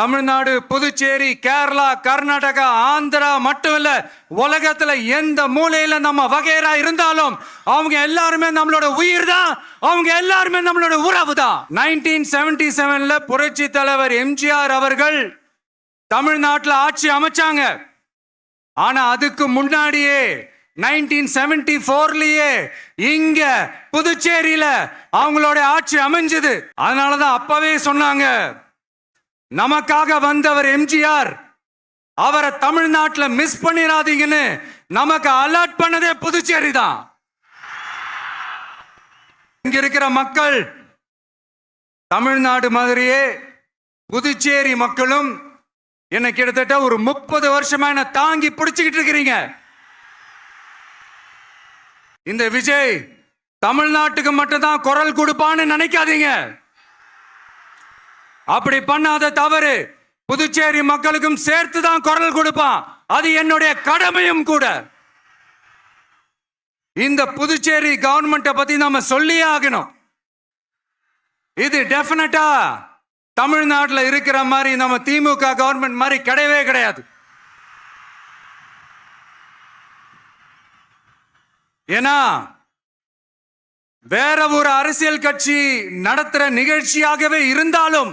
தமிழ்நாடு புதுச்சேரி கேரளா கர்நாடகா ஆந்திரா மட்டும் இல்ல உலகத்துல எந்த மூலையில நம்ம வகையரா இருந்தாலும் அவங்க எல்லாருமே நம்மளோட உயிர் தான் அவங்க எல்லாருமே நம்மளோட உறவு தான் நைன்டீன் செவன்டி செவன்ல புரட்சி தலைவர் எம்ஜிஆர் அவர்கள் தமிழ்நாட்டில் ஆட்சி அமைச்சாங்க. ஆனா அதுக்கு முன்னாடியே நைன்டீன் செவன்டி ஃபோர்லயே இங்க புதுச்சேரியில அவங்களோட ஆட்சி அமைஞ்சது. அதனாலதான் அப்பவே சொன்னாங்க. நமக்காக வந்தவர் எம்ஜிஆர். அவரை தமிழ்நாட்டில் மிஸ் பண்ணிடாதீங்கன்னு நமக்கு அலர்ட் பண்ணதே புதுச்சேரி தான். இங்க இருக்கிற மக்கள் தமிழ்நாடு மாதிரியே புதுச்சேரி மக்களும் என்ன கிட்டத்தட்ட ஒரு முப்பது வருஷமா என்ன தாங்கி பிடிச்சுக்கிட்டு இருக்கிறீங்க. இந்த விஜய் தமிழ்நாட்டுக்கு மட்டும்தான் குரல் கொடுப்பான்னு நினைக்காதீங்க. அப்படி பண்ணாத தவறு. புதுச்சேரி மக்களுக்கும் சேர்த்து தான் குரல் கொடுப்பான். அது என்னுடைய கடமையும் கூட. இந்த புதுச்சேரி கவர்மெண்ட்டை பத்தி நாம சொல்லியே ஆகணும். இது டெஃபினட்டா தமிழ்நாட்டில் இருக்கிற மாதிரி நம்ம திமுக கவர்மெண்ட் மாதிரி கிடையவே கிடையாது. ஏன்னா வேற ஒரு அரசியல் கட்சி நடத்துற நிகழ்ச்சியாகவே இருந்தாலும்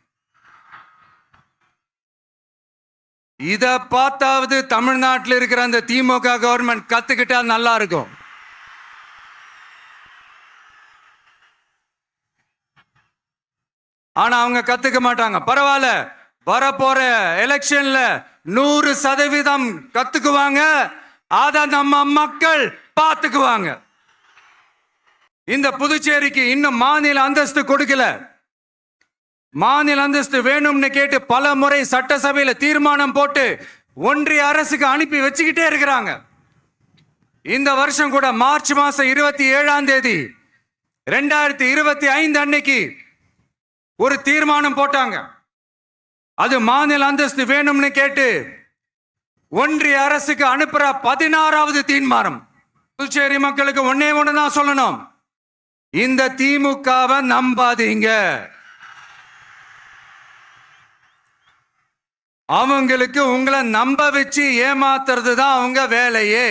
இத பார்த்தாவது தமிழ்நாட்டில் இருக்கிற அந்த திமுக கவர்மெண்ட் கத்துக்கிட்டா நல்லா இருக்கும். ஆனா அவங்க கத்துக்க மாட்டாங்க. பரவாயில்ல வரப்போற எலெக்ஷன்ல நூறு சதவீதம் கத்துக்குவாங்க. அத நம்ம மக்கள் பார்த்துக்குவாங்க. இந்த புதுச்சேரிக்கு இன்னும் மாநில அந்தஸ்து கொடுக்கல. மாநில அந்தஸ்து வேணும்னு கேட்டு பல முறை சட்டசபையில் தீர்மானம் போட்டு ஒன்றிய அரசுக்கு அனுப்பி வச்சுக்கிட்டே இருக்கிறாங்க. இந்த வருஷம் கூட மார்ச் மாசம் இருபத்தி ஏழாம் தேதி ரெண்டாயிரத்தி இருபத்தி ஐந்து அன்னைக்கு ஒரு தீர்மானம் போட்டாங்க. அது மாநில அந்தஸ்து வேணும்னு கேட்டு ஒன்றிய அரசுக்கு அனுப்புற பதினாறாவது தீர்மானம். புதுச்சேரி மக்களுக்கு ஒன்னே ஒன்று தான் சொல்லணும். இந்த திமுகவை நம்பாதீங்க. அவங்களுக்கு உங்களை நம்ப வச்சு ஏமாத்துறது தான் அவங்க வேலையே.